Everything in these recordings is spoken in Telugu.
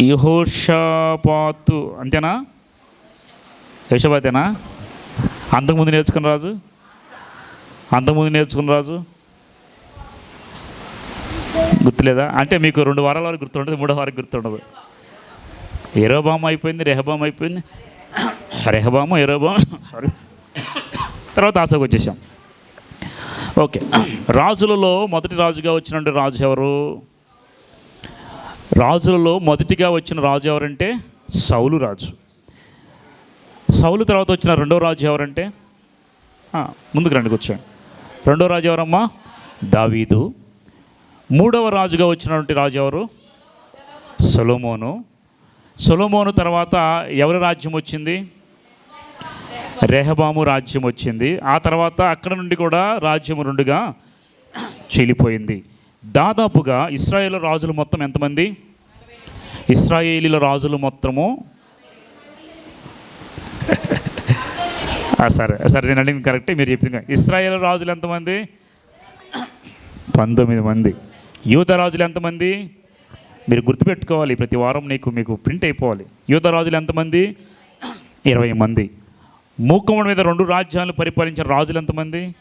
యహోషాపాతు అంతేనా? యహోషాపాతేనా? అంతకుముందు నేర్చుకున్న రాజు? అంతకుముందు నేర్చుకున్న రాజు? గుర్తులేదా? అంటే మీకు రెండు వారాల వరకు గుర్తుండదు మూడో వారికి గుర్తుండదు. ఎరోబామ్ అయిపోయింది రెహబామ్ అయిపోయింది. రెహబాము ఎరోబామ్ సారీ తర్వాత ఆశకు వచ్చేసాం. ఓకే. రాజులలో మొదటి రాజుగా వచ్చినటువంటి రాజు ఎవరు? రాజులలో మొదటిగా వచ్చిన రాజు ఎవరంటే సౌలు రాజు. సౌలు తర్వాత వచ్చిన రెండో రాజు ఎవరంటే? ముందుకు రండి కూర్చోండి. రెండో రాజు ఎవరమ్మా? దావీదు. మూడవ రాజుగా వచ్చినటువంటి రాజు ఎవరు? సొలోమోను. సొలోమోను తర్వాత ఎవరి రాజ్యం వచ్చింది? రెహబాము రాజ్యం వచ్చింది. ఆ తర్వాత అక్కడ నుండి కూడా రాజ్యం రెండుగా చీలిపోయింది. దాదాపుగా ఇస్రాయేల్ రాజులు మొత్తం ఎంతమంది? ఇస్రాయేలీల రాజులు మొత్తము? సరే సరే నేను అడిగింది కరెక్టే మీరు చెప్పింది ఇస్రాయేల్ రాజులు ఎంతమంది? పంతొమ్మిది మంది. యూత రాజులు ఎంతమంది? మీరు గుర్తుపెట్టుకోవాలి ప్రతి వారం నీకు మీకు ప్రింట్ అయిపోవాలి. యూత రాజులు ఎంతమంది? ఇరవై మంది. మూకముడి మీద రెండు రాజ్యాలు పరిపాలించిన రాజులు ఎంతమంది?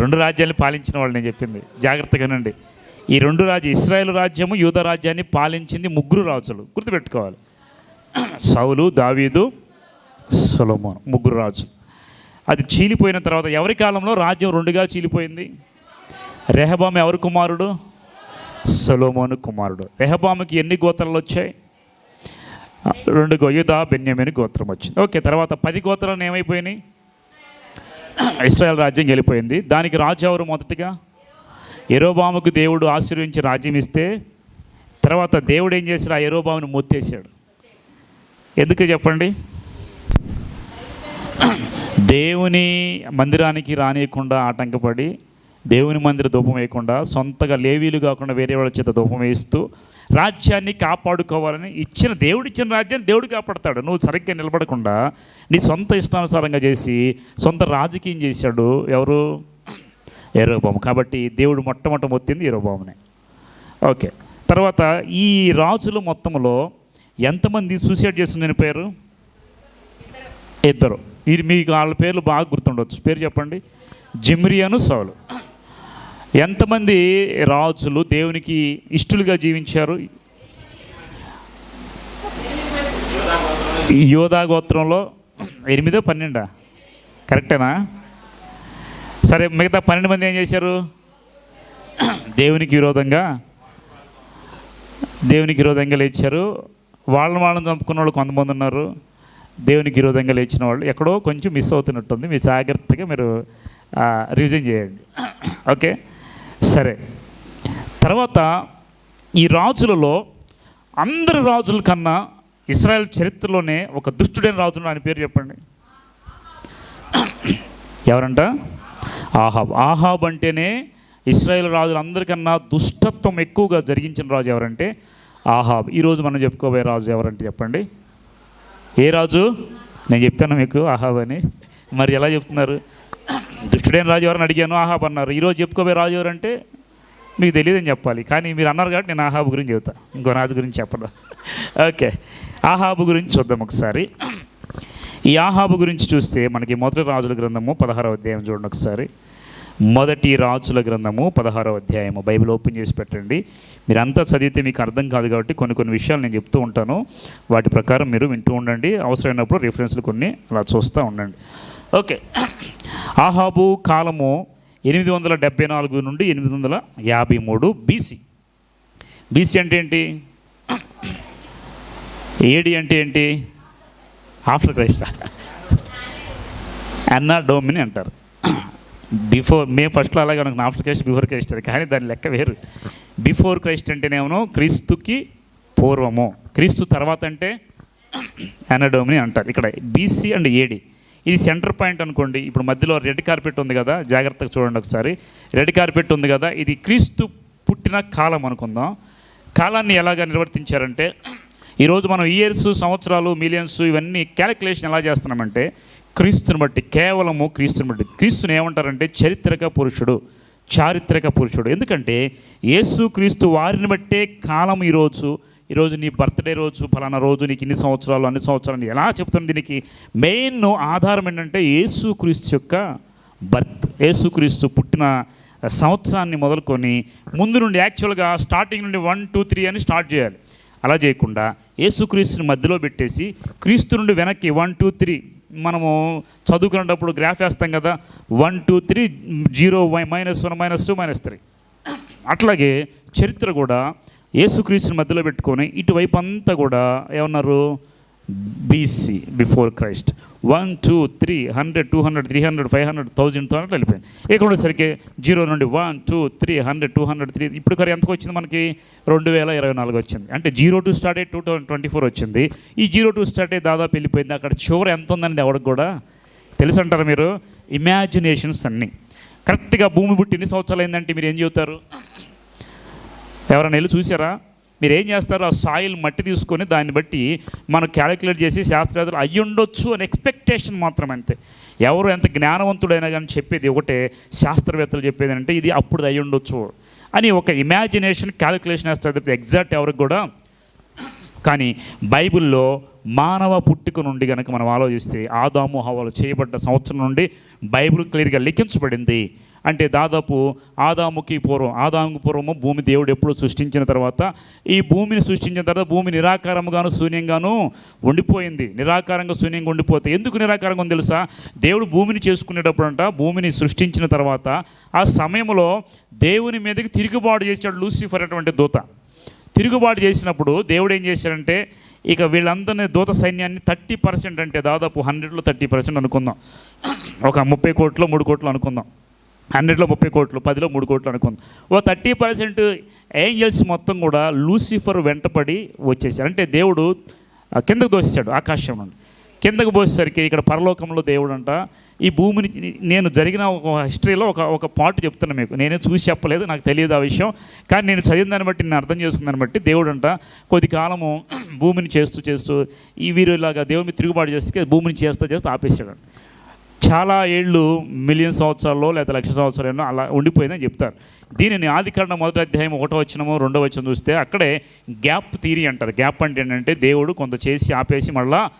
రెండు రాజ్యాలు పాలించిన వాళ్ళు నేను చెప్పింది. జాగ్రత్తగానండి ఈ రెండు రాజ్యం ఇస్రాయేల్ రాజ్యము యూద రాజ్యాన్ని పాలించింది ముగ్గురు రాజులు. గుర్తుపెట్టుకోవాలి. సౌలు దావీదు సొలొమోన్ ముగ్గురు రాజు అది చీలిపోయిన తర్వాత ఎవరి కాలంలో రాజ్యం రెండుగా చీలిపోయింది? రెహబామ్ ఎవరి కుమారుడు? సొలోమోను కుమారుడు. రెహబాముకి ఎన్ని గోత్రాలు వచ్చాయి? రెండు గోయుదా బెన్యమైన గోత్రం వచ్చింది. ఓకే తర్వాత పది గోత్రాలు ఏమైపోయినాయి? ఇస్రాయల్ రాజ్యం గెలిపోయింది. దానికి రాజు ఎవరు మొదటిగా? ఎరోబాముకు దేవుడు ఆశీర్వించి రాజ్యం ఇస్తే తర్వాత దేవుడు ఏం చేశాడు? ఆ ఎరోబామును మొత్తేసాడు ఎందుకు చెప్పండి? దేవుని మందిరానికి రానియకుండా ఆటంకపడి దేవుని మందిర ధూపం వేయకుండా సొంతగా లేవీలు కాకుండా వేరే వాళ్ళ చేత ధూపం వేయిస్తూ రాజ్యాన్ని కాపాడుకోవాలని ఇచ్చిన దేవుడు ఇచ్చిన రాజ్యాన్ని దేవుడు కాపాడతాడు. నువ్వు సరిగ్గా నిలబడకుండా నీ సొంత ఇష్టానుసారంగా చేసి సొంత రాజకీయం చేశాడు ఎవరు? ఏరోబాము కాబట్టి దేవుడు మొట్టమొదట మొత్తింది ఎరోబామునే ఓకే. తర్వాత ఈ రాజుల మొత్తంలో ఎంతమంది సూసైడ్ చేస్తుంది పేరు? ఇద్దరు. ఇది మీకు వాళ్ళ పేర్లు బాగా గుర్తుండవచ్చు పేరు చెప్పండి. జిమ్రియాను సౌలు. ఎంతమంది రాజులు దేవునికి ఇష్టలుగా జీవించారు? యోధా గోత్రంలో ఎనిమిదో పన్నెండా? కరెక్టేనా? సరే మిగతా పన్నెండు మంది ఏం చేశారు? దేవునికి విరోధంగా దేవునికి విరోధంగా లేచారు. వాళ్ళని వాళ్ళని చంపుకున్న వాళ్ళు కొంతమంది ఉన్నారు. దేవునికి విరోధంగా లేచిన వాళ్ళు ఎక్కడో కొంచెం మిస్ అవుతున్నట్టుంది. మీరు జాగ్రత్తగా మీరు రివిజన్ చేయండి. ఓకే? సరే. తర్వాత ఈ రాజులలో అందరి రాజుల కన్నా ఇస్రాయల్ చరిత్రలోనే ఒక దుష్టుడైన రాజు ఆయన పేరు చెప్పండి. ఎవరంట? ఆహాబ్. ఆహాబ్ అంటేనే ఇస్రాయేల్ రాజులందరికన్నా దుష్టత్వం ఎక్కువగా జరిగించిన రాజు ఎవరంటే ఆహాబ్. ఈరోజు మనం చెప్పుకోబోయే రాజు ఎవరంటే చెప్పండి. ఏ రాజు? నేను చెప్పాను మీకు ఆహాబ్ అని. మరి ఎలా చెప్తున్నారు? దుష్టుడైన రాజు ఎవరని అడిగాను ఆహాబ్ అన్నారు. ఈరోజు చెప్పుకోబోయే రాజు ఎవరంటే మీకు తెలియదని చెప్పాలి. కానీ మీరు అన్నారు కాబట్టి నేను ఆహాబు గురించి చెబుతా. ఇంకో రాజు గురించి చెప్పను. ఓకే. ఆహాబు గురించి చూద్దాం ఒకసారి. ఈ ఆహాబు గురించి చూస్తే మనకి మొదటి రాజుల గ్రంథము పదహారవ అధ్యాయం చూడండి ఒకసారి. మొదటి రాజుల గ్రంథము పదహారవ అధ్యాయము. బైబిల్ ఓపెన్ చేసి పెట్టండి. మీరు అంతా చదివితే మీకు అర్థం కాదు కాబట్టి కొన్ని కొన్ని విషయాలు నేను చెప్తూ ఉంటాను. వాటి ప్రకారం మీరు వింటూ ఉండండి. అవసరమైనప్పుడు రిఫరెన్స్లు కొన్ని అలా చూస్తూ ఉండండి. ఓకే. ఆహాబు కాలము ఎనిమిది వందల డెబ్బై నాలుగు నుండి ఎనిమిది వందల యాభై మూడు బీసీ బీసీ అంటే ఏంటి? ఏడి అంటే ఏంటి? After Christ? అన్నా డోమిని అంటారు. బిఫోర్ మే ఫస్ట్లో అలాగే మనకు ఆఫ్టర్ క్రైస్ట్ బిఫోర్ క్రైస్ట్ అది కానీ దాని లెక్క వేరు. బిఫోర్ క్రైస్ట్ అంటేనేమో క్రీస్తుకి పూర్వము. క్రీస్తు తర్వాత అంటే అనడోమిని అంటారు. ఇక్కడ బీసీ అండ్ ఏడి ఇది సెంటర్ పాయింట్ అనుకోండి. ఇప్పుడు మధ్యలో రెడ్ కార్పెట్ ఉంది కదా జాగ్రత్తగా చూడండి ఒకసారి. రెడ్ కార్పెట్ ఉంది కదా ఇది క్రీస్తు పుట్టిన కాలం అనుకుందాం. కాలాన్ని ఎలాగా నిర్వర్తించారంటే ఈరోజు మనం ఇయర్స్ సంవత్సరాలు మిలియన్స్ ఇవన్నీ క్యాలిక్యులేషన్ ఎలా చేస్తున్నామంటే క్రీస్తుని బట్టి కేవలము క్రీస్తుని బట్టి. క్రీస్తుని ఏమంటారంటే చరిత్రక పురుషుడు చారిత్రక పురుషుడు. ఎందుకంటే యేసుక్రీస్తు వారిని బట్టే కాలం ఈరోజు ఈరోజు నీ బర్త్డే రోజు ఫలానా రోజు నీకు ఇన్ని సంవత్సరాలు అన్ని సంవత్సరాలు ఎలా చెప్తుంది దీనికి? మెయిన్ ఆధారం ఏంటంటే యేసుక్రీస్తు యొక్క బర్త్. యేసుక్రీస్తు పుట్టిన సంవత్సరాన్ని మొదలుకొని ముందు నుండి యాక్చువల్గా స్టార్టింగ్ నుండి వన్ టూ త్రీ అని స్టార్ట్ చేయాలి. అలా చేయకుండా యేసుక్రీస్తుని మధ్యలో పెట్టేసి క్రీస్తు నుండి వెనక్కి వన్ టూ త్రీ మనము చదువుకునేటప్పుడు గ్రాఫ్ వేస్తాం కదా one two three zero Y minus one minus two minus three. అట్లాగే చరిత్ర కూడా యేసుక్రీస్తుని మధ్యలో పెట్టుకొని ఇటువైపు అంతా కూడా ఏమన్నారు? BC before Christ one two three hundred two hundred three hundred five hundred థౌజండ్తో అట్లా వెళ్ళిపోయింది. ఇక్కడ ఉండేసరికి జీరో నుండి one two three hundred two hundred three ఇప్పుడు కరీ ఎంతకు వచ్చింది మనకి? రెండు వేల ఇరవై నాలుగు వచ్చింది. అంటే జీరో టూ స్టార్ట్ అయ్యి టూ థౌసండ్ ట్వంటీ ఫోర్ వచ్చింది. ఈ జీరో టూ స్టార్ట్ అయ్యి దాదాపు వెళ్ళిపోయింది. అక్కడ చివరి ఎంత ఉందని ఎవరికి కూడా తెలుసు అంటారు మీరు? ఇమాజినేషన్స్ అన్నీ. కరెక్ట్గా భూమి పుట్టి ఎన్ని సంవత్సరాలు అయిందంటే మీరు ఏం చెబుతారు ఎవరైనా వెళ్ళి చూసారా? మీరు ఏం చేస్తారు? ఆ సాయిల్ మట్టి తీసుకొని దాన్ని బట్టి మనం క్యాలిక్యులేట్ చేసి శాస్త్రవేత్తలు అయ్యి ఉండొచ్చు అని ఎక్స్పెక్టేషన్ మాత్రం అంతే. ఎవరు ఎంత జ్ఞానవంతుడైనా కానీ చెప్పేది ఒకటే శాస్త్రవేత్తలు చెప్పేది అంటే ఇది అప్పుడు అయ్యి ఉండొచ్చు అని ఒక ఇమాజినేషన్ క్యాలిక్యులేషన్ వేస్తారు తప్పితే ఎగ్జాక్ట్ ఎవరికి కూడా. కానీ బైబిల్లో మానవ పుట్టుక నుండి కనుక మనం ఆలోచిస్తే ఆదాము హవాలు చేయబడ్డ సంవత్సరం నుండి బైబిల్ క్లియర్గా లిఖించబడింది. అంటే దాదాపు ఆదాముకి పూర్వం ఆదాముకి పూర్వము భూమి దేవుడు ఎప్పుడు సృష్టించిన తర్వాత ఈ భూమిని సృష్టించిన తర్వాత భూమి నిరాకారంగాను శూన్యంగాను ఉండిపోయింది. నిరాకారంగా శూన్యంగా ఉండిపోతే ఎందుకు నిరాకారంగా ఉంది తెలుసా? దేవుడు భూమిని చేసుకునేటప్పుడు అంట భూమిని సృష్టించిన తర్వాత ఆ సమయంలో దేవుని మీదకి తిరుగుబాటు చేసాడు లూసిఫర్ అటువంటి దూత. తిరుగుబాటు చేసినప్పుడు దేవుడు ఏం చేశాడంటే ఇక వీళ్ళందరినీ దూత సైన్యాన్ని థర్టీ పర్సెంట్ అంటే దాదాపు హండ్రెడ్లో థర్టీ పర్సెంట్ అనుకుందాం. ఒక ముప్పై కోట్లు మూడు కోట్లు అనుకుందాం. హండ్రెడ్లో ముప్పై కోట్లు పదిలో మూడు కోట్లు అనుకుంది. ఓ థర్టీ పర్సెంట్ ఏంజల్స్ మొత్తం కూడా లూసిఫర్ వెంటపడి వచ్చేసారు అంటే దేవుడు కిందకు దోసేసాడు ఆకాశం నుండి. కిందకు పోసేసరికి ఇక్కడ పరలోకంలో దేవుడు అంట ఈ భూమిని నేను జరిగిన ఒక హిస్టరీలో ఒక ఒక పాట చెప్తున్నా మీకు. నేనే చూసి చెప్పలేదు నాకు తెలియదు ఆ విషయం. కానీ నేను చదివిన దాన్ని బట్టి నేను అర్థం చేసుకున్నాను బట్టి దేవుడు అంట కొద్ది కాలము భూమిని చేస్తూ చేస్తూ ఈ వీరు ఇలాగా దేవుని తిరుగుబాటు చేస్తే భూమిని చేస్తూ చేస్తూ ఆపేసాడు చాలా ఏళ్ళు మిలియన్ సంవత్సరాల్లో లేదా లక్ష సంవత్సరాలు అలా ఉండిపోయిందని చెప్తారు. దీనిని ఆదికాండం మొదటి అధ్యాయం ఒకటో వచ్చినమో రెండో వచ్చిన చూస్తే అక్కడే గ్యాప్ థీరీ అంటారు. గ్యాప్ అంటే ఏంటంటే దేవుడు కొంత చేసి ఆపేసి మళ్ళా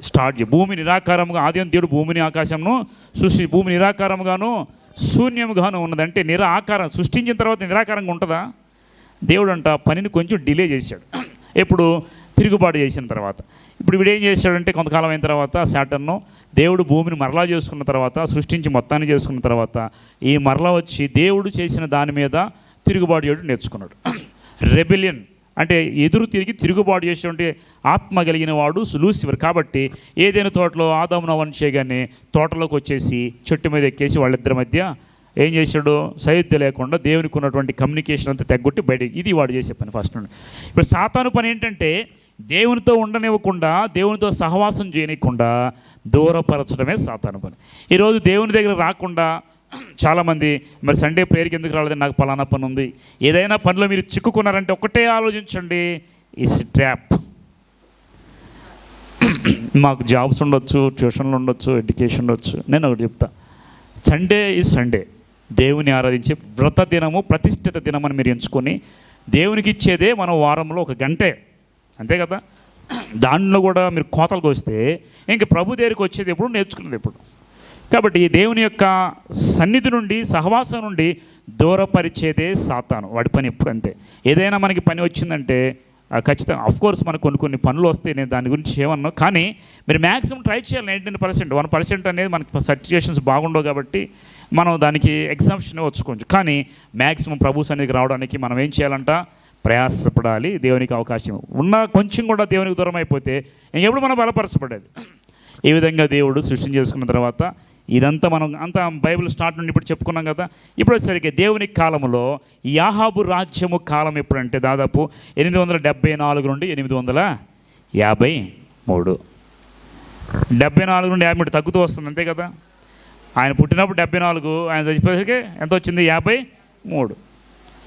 స్టార్ట్ చేయ భూమి నిరాకారముగా ఆదియం దేవుడు భూమిని ఆకాశంను సృష్టి భూమి నిరాకారముగాను శూన్యముగాను ఉన్నదంటే నిరాకారం సృష్టించిన తర్వాత నిరాకారంగా ఉంటుందా? దేవుడు అంట పనిని కొంచెం డిలే చేశాడు. ఎప్పుడు తిరుగుబాటు చేసిన తర్వాత. ఇప్పుడు వీడు ఏం చేశాడంటే కొంతకాలం అయిన తర్వాత శాటర్ను దేవుడు భూమిని మరలా చేసుకున్న తర్వాత సృష్టించి మొత్తాన్ని చేసుకున్న తర్వాత ఈ మరలా వచ్చి దేవుడు చేసిన దాని మీద తిరుగుబాటు చేయడం నేర్చుకున్నాడు. రెబిలియన్ అంటే ఎదురు తిరిగి తిరుగుబాటు చేసేటువంటి ఆత్మ కలిగిన వాడు లూసిఫర్ కాబట్టి ఏదైనా తోటలో ఆదామున వన్ చేయగానే తోటలోకి వచ్చేసి చెట్టు మీద ఎక్కేసి వాళ్ళిద్దరి మధ్య ఏం చేశాడు? సైద్య లేకుండా దేవునికి ఉన్నటువంటి కమ్యూనికేషన్ అంతా తగ్గొట్టి బయట ఇది వాడు చేసే పని ఫస్ట్ నుండి. ఇప్పుడు సాతాను పని ఏంటంటే దేవునితో ఉండనివ్వకుండా దేవునితో సహవాసం చేయనివ్వకుండా దూరపరచడమే సాతాను పని. ఈరోజు దేవుని దగ్గర రాకుండా చాలామంది మరి సండే ప్రేయర్కి ఎందుకు రాలేదని నాకు పలానా పని ఉంది. ఏదైనా పనిలో మీరు చిక్కుకున్నారంటే ఒకటే ఆలోచించండి. ఇస్ ట్రాప్ మాకు జాబ్స్ ఉండొచ్చు ట్యూషన్లు ఉండొచ్చు ఎడ్యుకేషన్ ఉండొచ్చు. నేను ఒకటి చెప్తా. సండే ఈజ్ సండే దేవుని ఆరాధించే వ్రత దినము ప్రతిష్ఠిత దినం అని మీరు ఎంచుకొని దేవునికి ఇచ్చేదే మనం వారంలో ఒక గంటే. అంతే కదా? దానిలో కూడా మీరు కోతలకు వస్తే ఇంక ప్రభు దగ్గరికి వచ్చేది ఎప్పుడు? నేర్చుకునేది ఎప్పుడు? కాబట్టి దేవుని యొక్క సన్నిధి నుండి సహవాసం నుండి దూరపరిచేదే సాతాను. వాడి పని ఎప్పుడు అంతే. ఏదైనా మనకి పని వచ్చిందంటే ఆ, ఖచ్చితంగా అఫ్ కోర్స్ మనకు కొన్ని కొన్ని పనులు వస్తాయి నేను దాని గురించి ఏమన్నా కానీ మీరు మ్యాక్సిమం ట్రై చేయాలి నైంటీన్ పర్సెంట్. వన్ పర్సెంట్ అనేది మనకి సర్టిఫికేషన్స్ బాగుండవు కాబట్టి మనం దానికి ఎగ్జామ్షన్ వచ్చుకోవచ్చు కానీ మ్యాక్సిమం ప్రభు సన్నిధికి రావడానికి మనం ఏం చేయాలంట? ప్రయాసపడాలి దేవునికి అవకాశం ఉన్న కొంచెం కూడా దేవునికి దూరం అయిపోతే ఇంకెప్పుడు మనం బలపరచబడేది. ఈ విధంగా దేవుడు సృష్టి చేసుకున్న తర్వాత ఇదంతా మనం అంతా బైబిల్ స్టార్ట్ నుండి ఇప్పుడు చెప్పుకున్నాం కదా ఇప్పుడు వచ్చేసరికి దేవుని కాలంలో ఈ యాహాబు రాజ్యము కాలం ఎప్పుడంటే దాదాపు ఎనిమిది వందల డెబ్బై నాలుగు నుండి ఎనిమిది వందల యాభై మూడు. డెబ్బై నాలుగు నుండి యాభై మూడు తగ్గుతూ వస్తుంది అంతే కదా? ఆయన పుట్టినప్పుడు డెబ్బై నాలుగు ఆయన చచ్చిపోయేసరికి ఎంత వచ్చింది? యాభై మూడు.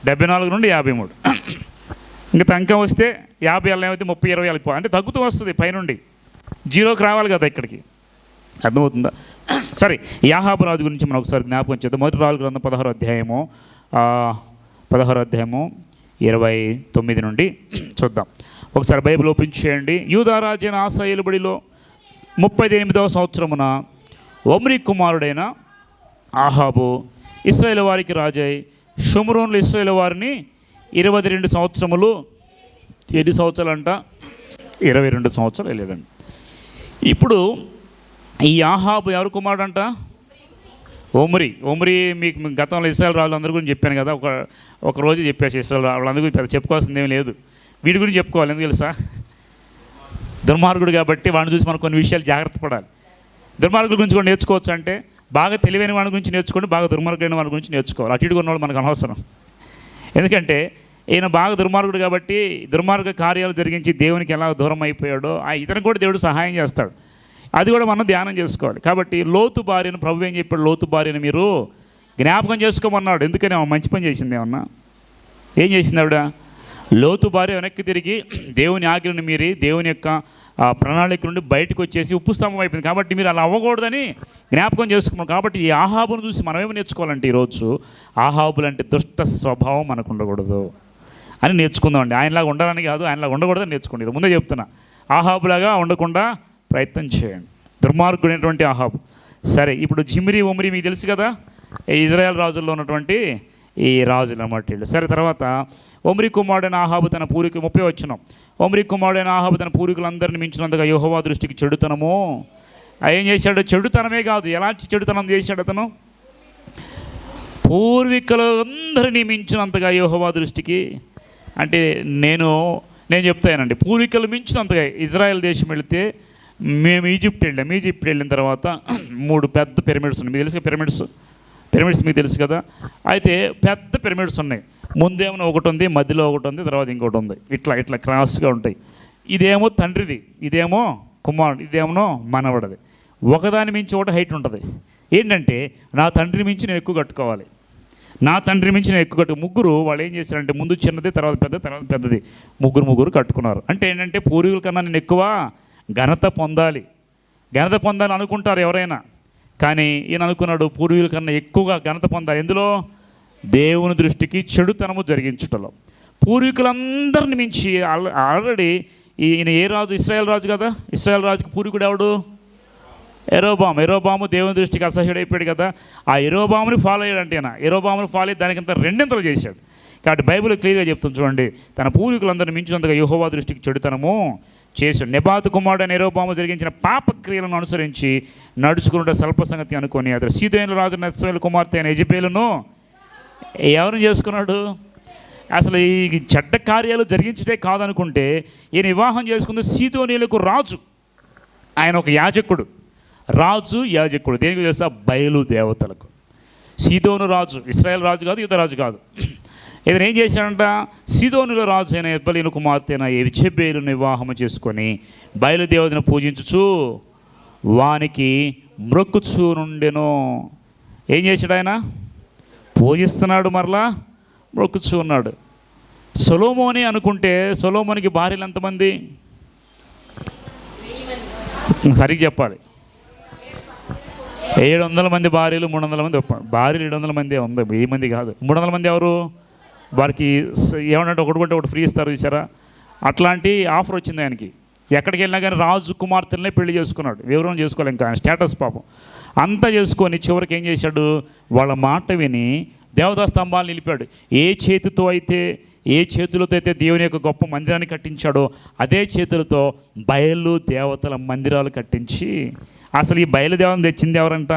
డెబ్బై నాలుగు నుండి యాభై మూడు. ఇంకా తంకం వస్తే యాభై వేల ఏమైతే ముప్పై ఇరవై వెళ్ళిపో అంటే తగ్గుతూ వస్తుంది పైనుండి. జీరోకి రావాలి కదా ఇక్కడికి. అర్థమవుతుందా? సరే యాహాబు రాజు గురించి మనం ఒకసారి జ్ఞాపకం చేద్దాం. మొదటి రాజు గ్రంథం పదహారు అధ్యాయము పదహారు అధ్యాయము ఇరవై తొమ్మిది నుండి చూద్దాం. ఒకసారి బైబిల్ ఓపెన్ చేయండి. యూదారాజైన ఆశయలుబడిలో ముప్పై ఎనిమిదవ సంవత్సరమున ఒమ్రి కుమారుడైన ఆహాబు ఇస్రాయేల్ వారికి రాజై షుమరోన్లు ఇస్రాయేల్ వారిని ఇరవై రెండు సంవత్సరములు ఎన్ని సంవత్సరాలు అంట ఇరవై రెండు సంవత్సరాలు వెళ్ళాడండి ఇప్పుడు ఈ ఆహాబు ఎవరు కుమారుడు అంట ఓమరి ఓమరి మీకు గతంలో ఇస్రాయల్ రాజులు అందరి గురించి చెప్పాను కదా ఒక ఒక రోజు చెప్పేసి ఇస్రాయల్ వాళ్ళందరి గురించి చెప్పుకోవాల్సింది ఏం లేదు. వీడి గురించి చెప్పుకోవాలి ఎందుకు తెలుసా? దుర్మార్గుడు కాబట్టి వాడిని చూసి మనం కొన్ని విషయాలు జాగ్రత్త పడాలి. దుర్మార్గుల గురించి కూడా నేర్చుకోవచ్చు అంటే బాగా తెలివైన వాడి గురించి నేర్చుకోండి బాగా దుర్మార్గుడైన వాడి గురించి నేర్చుకోవాలి. అటు ఇటు ఉన్నవాడు మనకు అనవసరం. ఎందుకంటే ఈయన బాగా దుర్మార్గుడు కాబట్టి దుర్మార్గ కార్యాలు జరిగించి దేవునికి ఎలా దూరం అయిపోయాడో ఆ ఇతను కూడా దేవుడు సహాయం చేస్తాడు. అది కూడా మనం ధ్యానం చేసుకోవాలి. కాబట్టి లోతు భార్యను ప్రభు ఏం చెప్పాడు? లోతు భార్యను మీరు జ్ఞాపకం చేసుకోమన్నాడు. ఎందుకని ఆమె మంచి పని చేసింది ఏమన్నా? ఏం చేసింది ఆవిడ? లోతు భార్య వెనక్కి తిరిగి దేవుని ఆజ్ఞను మీరి దేవుని యొక్క ఆ, ప్రణాళిక నుండి బయటకు వచ్చేసి ఉప్పు స్తంభం అయిపోయింది. కాబట్టి మీరు అలా అవ్వకూడదని జ్ఞాపకం చేసుకున్నాం కాబట్టి ఈ ఆహాబును చూసి మనం నేర్చుకోవాలంటే ఈరోజు ఆహాబులు అంటే దుష్ట స్వభావం మనకు ఉండకూడదు అని నేర్చుకుందామండి. ఆయనలాగా ఉండాలని కాదు ఆయనలాగా ఉండకూడదని నేర్చుకోండి. ఇది ముందే చెప్తున్నా. ఆహాబులాగా ఉండకుండా ప్రయత్నం చేయండి. దుర్మార్గుడైనటువంటి ఆహాబు. సరే ఇప్పుడు జిమిరి ఉమిరి మీకు తెలుసు కదా? ఈ ఇజ్రాయెల్ రాజుల్లో ఉన్నటువంటి ఈ రాజులు అన్నమాట వీళ్ళు సరే తర్వాత ఒమ్రి కుమారుడైన ఆహాబు తన పూరికి ముప్పై వచ్చిన ఒమ్రి కుమారుడైన ఆహాబు తన పూర్వీకులందరిని మించినందుగా యెహోవా దృష్టికి చెడుతనము? ఏం చేశాడు? చెడుతనమే కాదు. ఎలాంటి చెడుతనం చేశాడు అతను? పూర్వీకులు అందరినీ మించినంతగా యోహోవా దృష్టికి అంటే నేను నేను చెప్తానండి పూర్వీకులు మించినంతగా ఇజ్రాయెల్ దేశం వెళితే మేము ఈజిప్ట్ వెళ్ళాం. ఈజిప్ట్ వెళ్ళిన తర్వాత మూడు పెద్ద పిరమిడ్స్ ఉన్నాయి. మీకు తెలుసు పిరమిడ్స్? పిరమిడ్స్ మీకు తెలుసు కదా? అయితే పెద్ద పిరమిడ్స్ ఉన్నాయి. ముందేమో ఒకటి ఉంది మధ్యలో ఒకటి ఉంది తర్వాత ఇంకోటి ఉంది. ఇట్లా ఇట్లా క్రాస్గా ఉంటాయి. ఇదేమో తండ్రిది ఇదేమో కుమారుడు ఇదేమో మనవడది. ఒకదాని మించి ఒకటి హైట్ ఉంటుంది. ఏంటంటే నా తండ్రి మించి నేను ఎక్కువ కట్టుకోవాలి. నా తండ్రి మించి నేను ఎక్కువ కట్టు ముగ్గురు వాళ్ళు ఏం చేశారంటే ముందు చిన్నది తర్వాత పెద్ద తర్వాత పెద్దది. ముగ్గురు ముగ్గురు కట్టుకున్నారు. అంటే ఏంటంటే పూర్వీకుల కన్నా నేను ఎక్కువ ఘనత పొందాలి. ఘనత పొందాలి అనుకుంటారు ఎవరైనా. కానీ ఈయన అనుకున్నాడు పూర్వీకుల కన్నా ఎక్కువగా ఘనత పొందాలి ఎందులో? దేవుని దృష్టికి చెడుతనము జరిగించుటలో. పూర్వీకులందరిని మించి ఆల్రెడీ ఈయన ఏ రాజు? ఇస్రాయల్ రాజు కదా? ఇస్రాయల్ రాజుకి పూర్వీకుడు ఎవడు? ఎరోబాము ఎరోబాము దేవుని దృష్టికి అసహ్యుడైపోయాడు కదా. ఆ ఎరోబాముని ఫాలో అయ్యాడంటే ఆయన ఎరోబాముని ఫాలో అయ్యి దానికంత రెండింతలు చేశాడు. కాబట్టి బైబిల్ క్లియర్గా చెప్తుంది చూడండి. తన పూర్వీకులందరిని మించినంతగా యెహోవా దృష్టికి చెడుతనము చేసి నెబాతు కుమారుడు నిరోబాము జరిగించిన పాపక్రియలను అనుసరించి నడుచుకున్న స్వల్ప సంగతి అనుకొని అతడు సీదేను రాజు నత్సవేలు కుమార్తె అయిన ఎజిబేలును ఎవరిని చేసుకున్నాడు? అసలు ఈ చెడ్డ కార్యాలు జరిగించటే కాదనుకుంటే ఈయన వివాహం చేసుకుంది సీదోనీలకు రాజు. ఆయన ఒక యాజకుడు. రాజు యాజకుడు. దేనికి తెలుసా? బయలు దేవతలకు. సీదోను రాజు. ఇస్రాయేల్ రాజు కాదు యుద్ధరాజు కాదు. ఇతను ఏం చేశాడంట? సిదోనుల రాజు అయిన ఎబ్బలిన కుమార్తె అయిన ఎవిచెబేలును వివాహము చేసుకొని బయలుదేవతను పూజించుచు వానికి మ్రొక్కుచూ నుండెను. ఏం చేశాడు ఆయన? పూజిస్తున్నాడు మరలా మ్రొక్కుచూ ఉన్నాడు. సొలోమోని అనుకుంటే సొలోమోనికి భార్యలు ఎంతమంది? సరిగ్గా చెప్పాలి. ఏడు వందల మంది భార్యలు మూడు వందల మంది భార్యలు ఏడు వందల మంది ఉంది వెయ్యి మంది కాదు. మూడు వందల మంది ఎవరు? వారికి ఏమన్నా ఒకటి కొంటే ఒకటి ఫ్రీ ఇస్తారు చూసారా అట్లాంటి ఆఫర్ వచ్చింది ఆయనకి. ఎక్కడికి వెళ్ళినా కానీ రాజు కుమార్తెలనే పెళ్ళి చేసుకున్నాడు. వివరం చేసుకోవాలి ఇంకా స్టేటస్ పాపం. అంతా చేసుకొని చివరికి ఏం చేశాడు? వాళ్ళ మాట విని దేవతా స్తంభాలు నిలిపాడు. ఏ చేతితో అయితే ఏ చేతులతో అయితే దేవుని యొక్క గొప్ప మందిరాన్ని కట్టించాడో అదే చేతులతో బయలు దేవతల మందిరాలు కట్టించి అసలు ఈ బయలుదేవతను తెచ్చింది ఎవరంట?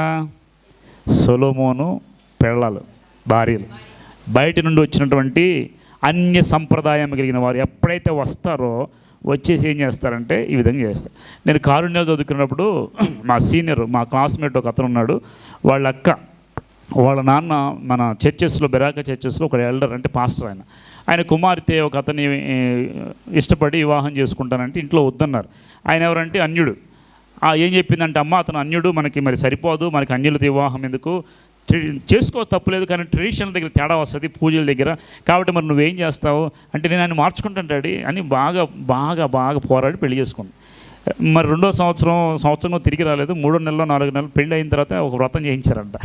సొలోమోను పెళ్ళాలు భార్యలు. బయట నుండి వచ్చినటువంటి అన్య సంప్రదాయం కలిగిన వారు ఎప్పుడైతే వస్తారో వచ్చేసి ఏం చేస్తారంటే ఈ విధంగా చేస్తారు. నేను కారుణ్యాలు చదువుకున్నప్పుడు మా సీనియర్ మా క్లాస్మేట్ ఒక అతను ఉన్నాడు. వాళ్ళ అక్క వాళ్ళ నాన్న మన చర్చెస్లో బెరాక చర్చెస్లో ఒక ఎల్డర్ అంటే పాస్టర్ ఆయన. ఆయన కుమార్తె ఒక అతని ఇష్టపడి వివాహం చేసుకుంటానంటే ఇంట్లో వద్దన్నారు. ఆయన ఎవరంటే అన్యుడు. ఏం చెప్పిందంటే అమ్మ అతను అన్యుడు మనకి మరి సరిపోదు మనకి అన్యులతో వివాహం ఎందుకు? చేసుకో తప్పులేదు కానీ ట్రెడిషన్ దగ్గర తేడా వస్తుంది పూజల దగ్గర. కాబట్టి మరి నువ్వేం చేస్తావు? అంటే నేను ఆయన మార్చుకుంటాను డాడీ అని బాగా బాగా బాగా పోరాడి పెళ్ళి చేసుకున్నాను మరి రెండో సంవత్సరం సంవత్సరం తిరిగి రాలేదు. మూడో నెలలో నాలుగు నెలలు పెళ్ళి అయిన తర్వాత ఒక వ్రతం చేయించారంట.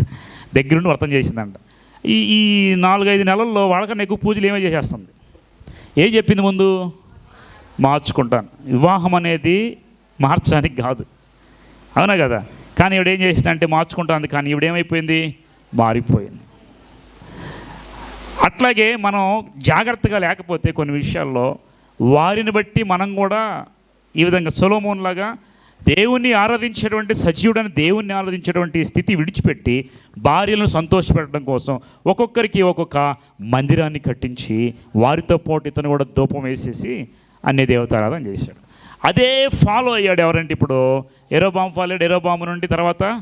దగ్గరుండి వ్రతం చేసిందంట. ఈ ఈ నాలుగైదు నెలల్లో వాళ్ళకన్నా ఎక్కువ పూజలు ఏమే చేసేస్తుంది? ఏం చెప్పింది ముందు? మార్చుకుంటాను. వివాహం అనేది మార్చడానికి కాదు. అవునా కదా? కానీ ఈవిడ ఏం చేసింది అంటే కానీ ఈవిడ ఏమైపోయింది? మారిపోయింది. అట్లాగే మనం జాగ్రత్తగా లేకపోతే కొన్ని విషయాల్లో వారిని బట్టి మనం కూడా ఈ విధంగా సొలోమోన్లాగా దేవుణ్ణి ఆరాధించేటువంటి సజీవుడని దేవుణ్ణి ఆరాధించేటువంటి స్థితి విడిచిపెట్టి భార్యలను సంతోషపెట్టడం కోసం ఒక్కొక్కరికి ఒక్కొక్క మందిరాన్ని కట్టించి వారితో పాటు ఇతను కూడా ధూపం వేసేసి అన్ని దేవతారాధన చేశాడు. అదే ఫాలో అయ్యాడు ఎవరంటే ఇప్పుడు? ఎరోబామ్ ఫాలో అయ్యాడు. ఎరోబాము నుండి తర్వాత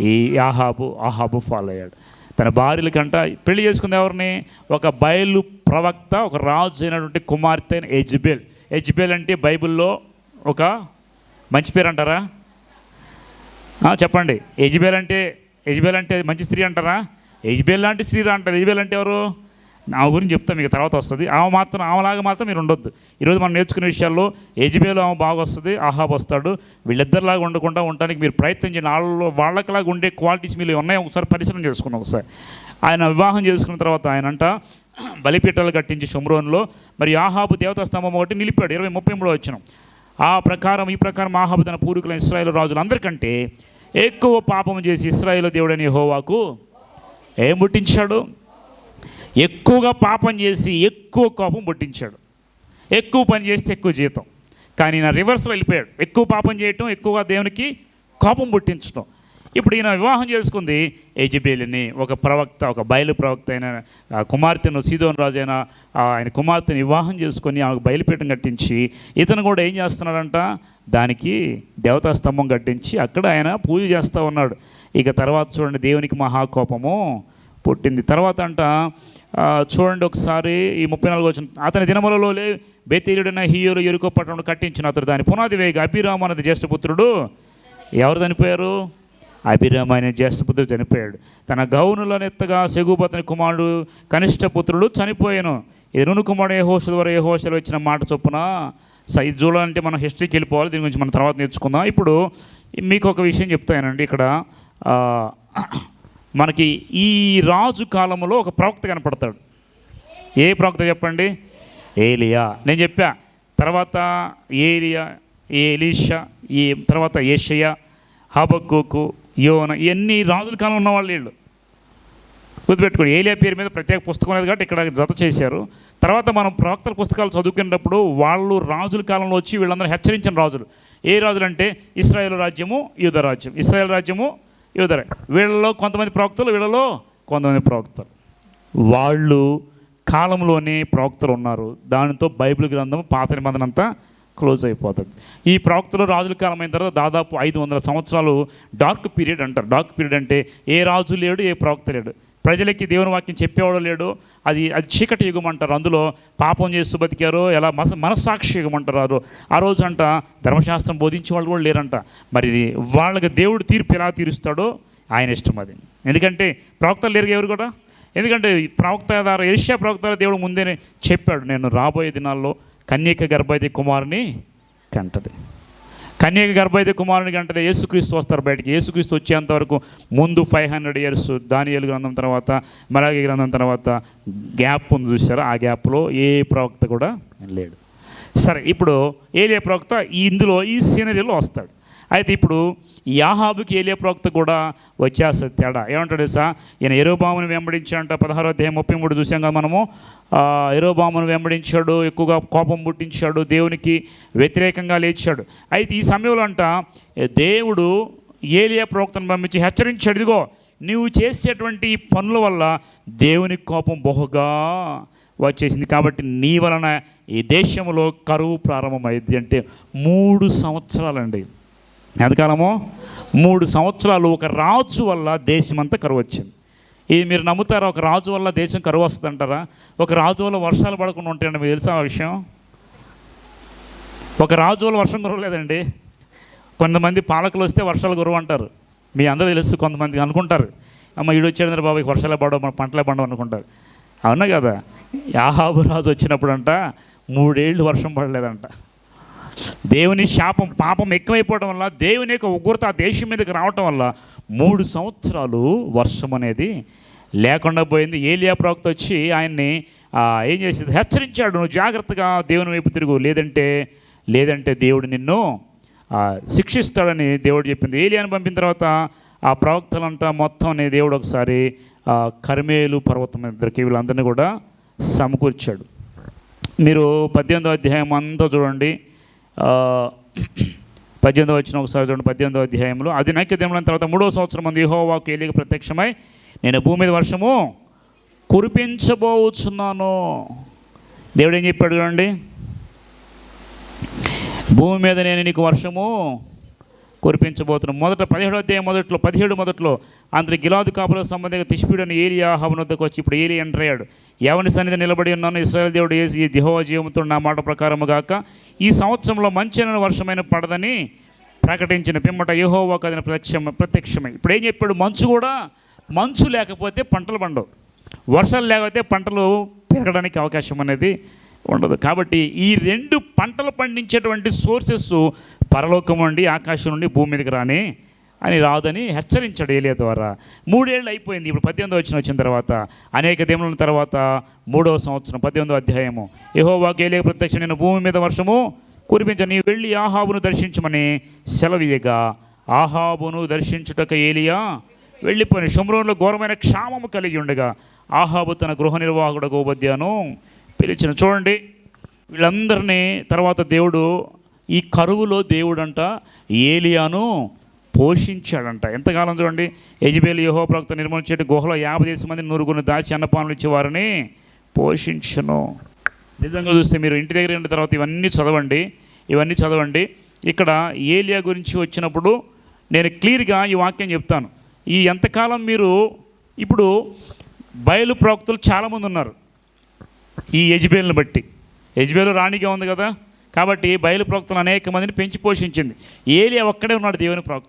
ఈ ఆహాబు ఆహాబు ఫాలో అయ్యాడు. తన భార్యల కంట పెళ్ళి చేసుకుంది ఎవరిని? ఒక బయలు ప్రవక్త ఒక రాజు అయినటువంటి కుమార్తె అయిన ఎజ్బేల్ ఎజ్బేల్ అంటే బైబిల్లో ఒక మంచి పేరు అంటారా? చెప్పండి. ఎజ్బేల్ అంటే ఎజ్బేల్ అంటే మంచి స్త్రీ అంటారా? ఎజ్బేల్ లాంటి స్త్రీ అంటారు. ఎజ్బేల్ అంటే ఎవరు? నా గురించి చెప్తాను మీకు తర్వాత వస్తుంది. ఆమె మాత్రం ఆమెలాగా మాత్రం మీరు ఉండొద్దు. ఈరోజు మనం నేర్చుకునే విషయాల్లో ఎజ్బేల్ ఆమె బాగా వస్తుంది ఆహాబ్ వస్తాడు. వీళ్ళిద్దరిలాగా ఉండకుండా ఉండడానికి మీరు ప్రయత్నం చేయండి. వాళ్ళు వాళ్ళకిలాగా ఉండే క్వాలిటీస్ మీరు ఉన్నాయి ఒకసారి పరిశ్రమ చేసుకున్నాం ఒకసారి. ఆయన వివాహం చేసుకున్న తర్వాత ఆయన అంట బలిపీఠాలు కట్టించి షుమ్రోన్లో మరి ఆహాబు దేవతా స్తంభం ఒకటి నిలిపాడు ఇరవై ముప్పై మూడో వచ్చిన. ఆ ప్రకారం ఈ ప్రకారం ఆహాబు తన పూర్వీకుల ఇస్రాయేల్ రాజులందరికంటే ఎక్కువ పాపం చేసి ఇస్రాయేల్ దేవుడని హోవాకు ఏం పుట్టించాడు ఎక్కువగా పాపం చేసి ఎక్కువ కోపం పుట్టించాడు. ఎక్కువ పని చేస్తే ఎక్కువ జీతం కానీ ఈయన రివర్స్లో వెళ్ళిపోయాడు. ఎక్కువ పాపం చేయటం ఎక్కువగా దేవునికి కోపం పుట్టించడం ఇప్పుడు ఈయన వివాహం చేసుకుంది ఏజిబేలిని ఒక ప్రవక్త ఒక బయలు ప్రవక్త అయిన కుమార్తెను సీదోన్ రాజు అయిన ఆయన కుమార్తెను వివాహం చేసుకొని ఆమెకు బయలుపీఠం కట్టించి ఇతను కూడా ఏం చేస్తున్నాడంట? దానికి దేవతా స్తంభం కట్టించి అక్కడ ఆయన పూజ చేస్తూ ఉన్నాడు. ఇక తర్వాత చూడండి దేవునికి మహాకోపము పుట్టింది. తర్వాత అంట చూడండి ఒకసారి ఈ ముప్పై నాలుగు వచ్చిన అతని దినములలో లే బెతీయుడైన హీయోలు ఎరుకో పట్టణం కట్టించిన అతడు దాని పునాది వేగ అభిరామ్ అనేది జ్యేష్ఠపుత్రుడు ఎవరు చనిపోయారు? అభిరామ అనే జ్యేష్ఠపుత్రుడు చనిపోయాడు. తన గౌనుల నెత్తగా సెగుపతని కుమారుడు కనిష్ట పుత్రుడు చనిపోయాను. ఎరును కుమారుడు ఏ హోషల ద్వారా ఏ హోషలు వచ్చిన మాట చొప్పున స- ఇది చూడాలంటే మనం హిస్టరీకి వెళ్ళిపోవాలి. దీని గురించి మనం తర్వాత నేర్చుకుందాం. ఇప్పుడు మీకు ఒక విషయం చెప్తానండి. ఇక్కడ మనకి ఈ రాజు కాలంలో ఒక ప్రవక్త కనపడతాడు. ఏ ప్రవక్త చెప్పండి? ఏలియా. నేను చెప్పా. తర్వాత ఏలియా ఏ ఎలీషా తర్వాత ఏషయ హబక్కుకు యోన ఇవన్నీ రాజుల కాలం ఉన్న వాళ్ళు. వీళ్ళు గుర్తుపెట్టుకోండి ఏలియా పేరు మీద ప్రత్యేక పుస్తకం లేదు కాబట్టి ఇక్కడ జత చేశారు. తర్వాత మనం ప్రవక్తల పుస్తకాలు చదువుకునేటప్పుడు వాళ్ళు రాజుల కాలంలో వచ్చి వీళ్ళందరూ హెచ్చరించిన రాజులు. ఏ రాజులు అంటే ఇస్రాయేల్ రాజ్యము యూధ రాజ్యం. ఇస్రాయేల్ రాజ్యము యూద వీళ్ళలో కొంతమంది ప్రవక్తలు వీళ్ళలో కొంతమంది ప్రవక్తలు. వాళ్ళు కాలంలోనే ప్రవక్తలు ఉన్నారు. దానితో బైబిల్ గ్రంథం పాత నిబంధన అంతా క్లోజ్ అయిపోతుంది. ఈ ప్రవక్తలు రాజుల కాలం అయిన తర్వాత దాదాపు ఐదు వందల సంవత్సరాలు డార్క్ పీరియడ్ అంటారు. డార్క్ పీరియడ్ అంటే ఏ రాజు లేడు ఏ ప్రవక్త లేడు. ప్రజలకి దేవుని వాక్యం చెప్పేవాడు లేడు. అది అది చీకటి యుగం అంటారు. అందులో పాపం చేస్తూ బతికారు. ఎలా మనస మనస్సాక్షి యుగం అంటారు ఆ రోజు అంట ధర్మశాస్త్రం బోధించే వాళ్ళు కూడా లేరంట. మరి వాళ్ళకి దేవుడు తీర్పు ఎలా తీరుస్తాడో ఆయన ఇష్టం అది. ఎందుకంటే ప్రవక్తలు లేరు ఎవరు కూడా? ఎందుకంటే ప్రవక్త ద్వారా ఏషియా ప్రవక్త దేవుడు ముందే చెప్పాడు. నేను రాబోయే దినాల్లో కన్యక గర్భవతి కుమారుని కంటది. కన్యక గర్భైతే కుమారుని కంటది యేసుక్రీస్తు వస్తారు బయటికి. యేసుక్రీస్తు వచ్చేంత వరకు ముందు ఫైవ్ హండ్రెడ్ ఇయర్స్ దానియేలు గ్రంథం తర్వాత మలాగి గ్రంథం తర్వాత గ్యాప్ ఉంది చూసారా ఆ గ్యాప్లో ఏ ప్రవక్త కూడా లేడు. సరే ఇప్పుడు ఏలియా ప్రవక్త ఇందులో ఈ సీనరీలో వస్తాడు. అయితే ఇప్పుడు యాహాబుకి ఏలియా ప్రవక్త కూడా వచ్చేస్తుంది తేడా. ఏమంటాడు సా ఈయన ఎరోబామును వెంబడించాడంట. పదహారో అధ్యాయం ముప్పై మూడు చూసాం కదా మనము. ఎరోబామును వెంబడించాడు ఎక్కువగా కోపం పుట్టించాడు దేవునికి వ్యతిరేకంగా లేచాడు. అయితే ఈ సమయంలో అంట దేవుడు ఏలియా ప్రవక్తను పంపించి హెచ్చరించాడు ఇదిగో నీవు చేసేటువంటి పనుల వల్ల దేవుని కోపం బహుగా వచ్చేసింది. కాబట్టి నీ వలన ఈ దేశంలో కరువు ప్రారంభమైంది. అంటే మూడు సంవత్సరాలండి. ఎంతకాలము మూడు సంవత్సరాలు ఒక రాజు వల్ల దేశమంతా కరువు వచ్చింది. ఇది మీరు నమ్ముతారా? ఒక రాజు వల్ల దేశం కరువు వస్తుంది అంటారా ఒక రాజు వల్ల వర్షాలు పడకుండా ఉంటాయండి మీకు తెలుసా ఆ విషయం? ఒక రాజు వల్ల వర్షం కురవలేదండి. కొంతమంది పాలకులు వస్తే వర్షాలు గురువు అంటారు. మీ అందరూ తెలుసు కొంతమంది అనుకుంటారు. అమ్మ ఈడు వచ్చాడు బాబాయ్ వర్షాలే పడవు మన పంటలే పండవు అనుకుంటారు. అవునా కదా? యాహాబు రాజు వచ్చినప్పుడు అంట మూడేళ్ళు వర్షం పడలేదంట. దేవుని శాపం పాపం ఎక్కువైపోవడం వల్ల దేవుని యొక్క ఉగ్రత ఆ దేశం మీదకి రావటం వల్ల మూడు సంవత్సరాలు వర్షం అనేది లేకుండా పోయింది. ఏలియా ప్రవక్త వచ్చి ఆయన్ని ఏం చేసేది? హెచ్చరించాడు. నువ్వు జాగ్రత్తగా దేవుని వైపు తిరుగు. లేదంటే లేదంటే దేవుడు నిన్ను శిక్షిస్తాడని దేవుడు చెప్పింది. ఏలియాని పంపిన తర్వాత ఆ ప్రవక్తలంతా మొత్తం అనే దేవుడు ఒకసారి కర్మేలు పర్వతం ఇద్దరికి వీళ్ళందరినీ కూడా సమకూర్చాడు. మీరు పద్దెనిమిదో అధ్యాయం అంతా చూడండి. పద్దెనిమిదో వచ్చిన ఒకసారి చూడండి పద్దెనిమిదో అధ్యాయంలో అది నైక్యదేములైన తర్వాత మూడో సంవత్సరం మంది యహోవాకు ఏలిక ప్రత్యక్షమై నేను భూమి మీద వర్షము కురిపించబోచున్నాను. దేవుడు ఏం చెప్పాడు చూడండి? భూమి మీద నేను నీకు వర్షము కురిపించబోతున్నాం. మొదట పదిహేడు అధ్యాయం మొదట్లో పదిహేడు మొదట్లో అందరి గిలాదు కాపులకు సంబంధించిన తిష్పీడని ఏలియా హవనొద్దకు వచ్చి ఇప్పుడు ఏలి ఎంటర్ అయ్యాడు ఎవరి సన్నిధి నిలబడి ఉన్నాను ఇస్రాయల్ దేవుడు వేసి ఈ దిహోవ జీవంతో నా మాట ప్రకారము గాక ఈ సంవత్సరంలో మంచి వర్షమైన పడదని ప్రకటించిన పిమ్మట యహోవా కదిన ప్రత్యక్షమ ప్రత్యక్షమై. ఇప్పుడు ఏం చెప్పాడు? మంచు కూడా మంచు లేకపోతే పంటలు పండవు. వర్షాలు లేకపోతే పంటలు పెరగడానికి అవకాశం అనేది ఉండదు. కాబట్టి ఈ రెండు పంటలు పండించేటువంటి సోర్సెస్ పరలోకం నుండి ఆకాశం నుండి భూమి మీదకి రాని అని రాదని హెచ్చరించాడు ఏలియా ద్వారా. మూడేళ్ళు అయిపోయింది. ఇప్పుడు పద్దెనిమిదో వచ్చిన వచ్చిన తర్వాత అనేక దినముల తర్వాత మూడవ సంవత్సరం పద్దెనిమిదో అధ్యాయము. యెహోవాకు ఏలియ ప్రత్యక్ష నేను భూమి మీద వర్షము కురిపించ నీ వెళ్ళి ఆహాబును దర్శించమని సెలవీయగా ఆహాబును దర్శించుటక ఏలియా వెళ్ళిపోయిన. షమ్రోన్లో ఘోరమైన క్షామము కలిగి ఉండగా ఆహాబు తన గృహ నిర్వాహకుడు గోబద్యాను పిలిచిన చూడండి వీళ్ళందరినీ తర్వాత దేవుడు ఈ కరువులో దేవుడంట ఏలియాను పోషించాడంట. ఎంతకాలం చూడండి యజ్బేలు యహో ప్రవక్త నిర్మించేటి గుహలో యాభై దేశం మంది నూరుగురు దాచి అన్నపానులు ఇచ్చేవారిని పోషించను. నిజంగా చూస్తే మీరు ఇంటి దగ్గర ఉన్న తర్వాత ఇవన్నీ చదవండి ఇవన్నీ చదవండి. ఇక్కడ ఏలియా గురించి వచ్చినప్పుడు నేను క్లియర్గా ఈ వాక్యం చెప్తాను. ఈ ఎంతకాలం మీరు ఇప్పుడు బయలు ప్రవక్తలు చాలామంది ఉన్నారు. ఈ యజ్బేల్ని బట్టి. యజ్బేలు రాణిగా ఉంది కదా? కాబట్టి బయలు ప్రవక్తలు అనేక మందిని పెంచి పోషించింది. ఏలియా ఒక్కడే ఉన్నాడు దేవుని ప్రవక్త.